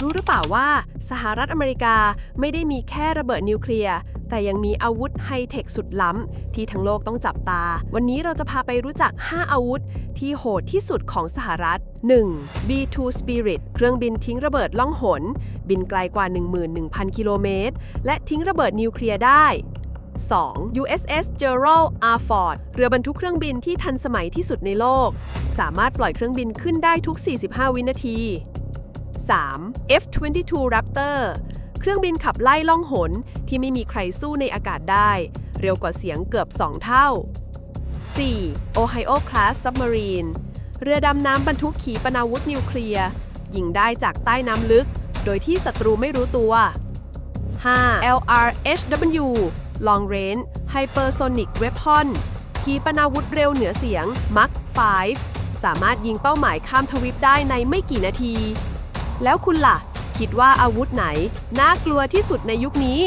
รู้หรือเปล่าว่าสหรัฐอเมริกาไม่ได้มีแค่ระเบิดนิวเคลียร์ แต่ยังมีอาวุธไฮเทคสุดล้ำ ที่ทั้งโลกต้องจับตา วันนี้เราจะพาไปรู้จัก 5 อาวุธ ที่โหดที่สุดของสหรัฐ 1. B2 Spirit เครื่องบินทิ้งระเบิดล่องหน บินไกลกว่า 11,000 กิโลเมตร และทิ้งระเบิดนิวเคลียร์ได้ 2. USS Gerald R. Ford เรือบรรทุกเครื่องบินที่ทันสมัยที่สุดในโลก สามารถปล่อยเครื่องบินขึ้นได้ทุก 45 วินาที 3. F-22 Raptor เครื่องบินขับไล่ล่องหนที่ไม่มีใครสู้ในอากาศได้ เร็วกว่าเสียงเกือบ 2 เท่า 4. Ohio Class Submarine เรือดำน้ำบรรทุกขีปนาวุธนิวเคลียร์ยิงได้จากใต้น้ำลึก โดยที่ศัตรูไม่รู้ตัว 5. LRHW Long Range Hypersonic Weapon ขีปนาวุธเร็วเหนือเสียง Mach 5 สามารถยิงเป้าหมายข้ามทวีปได้ในไม่กี่นาที แล้วคุณล่ะ คิดว่าอาวุธไหน น่ากลัวที่สุดในยุคนี้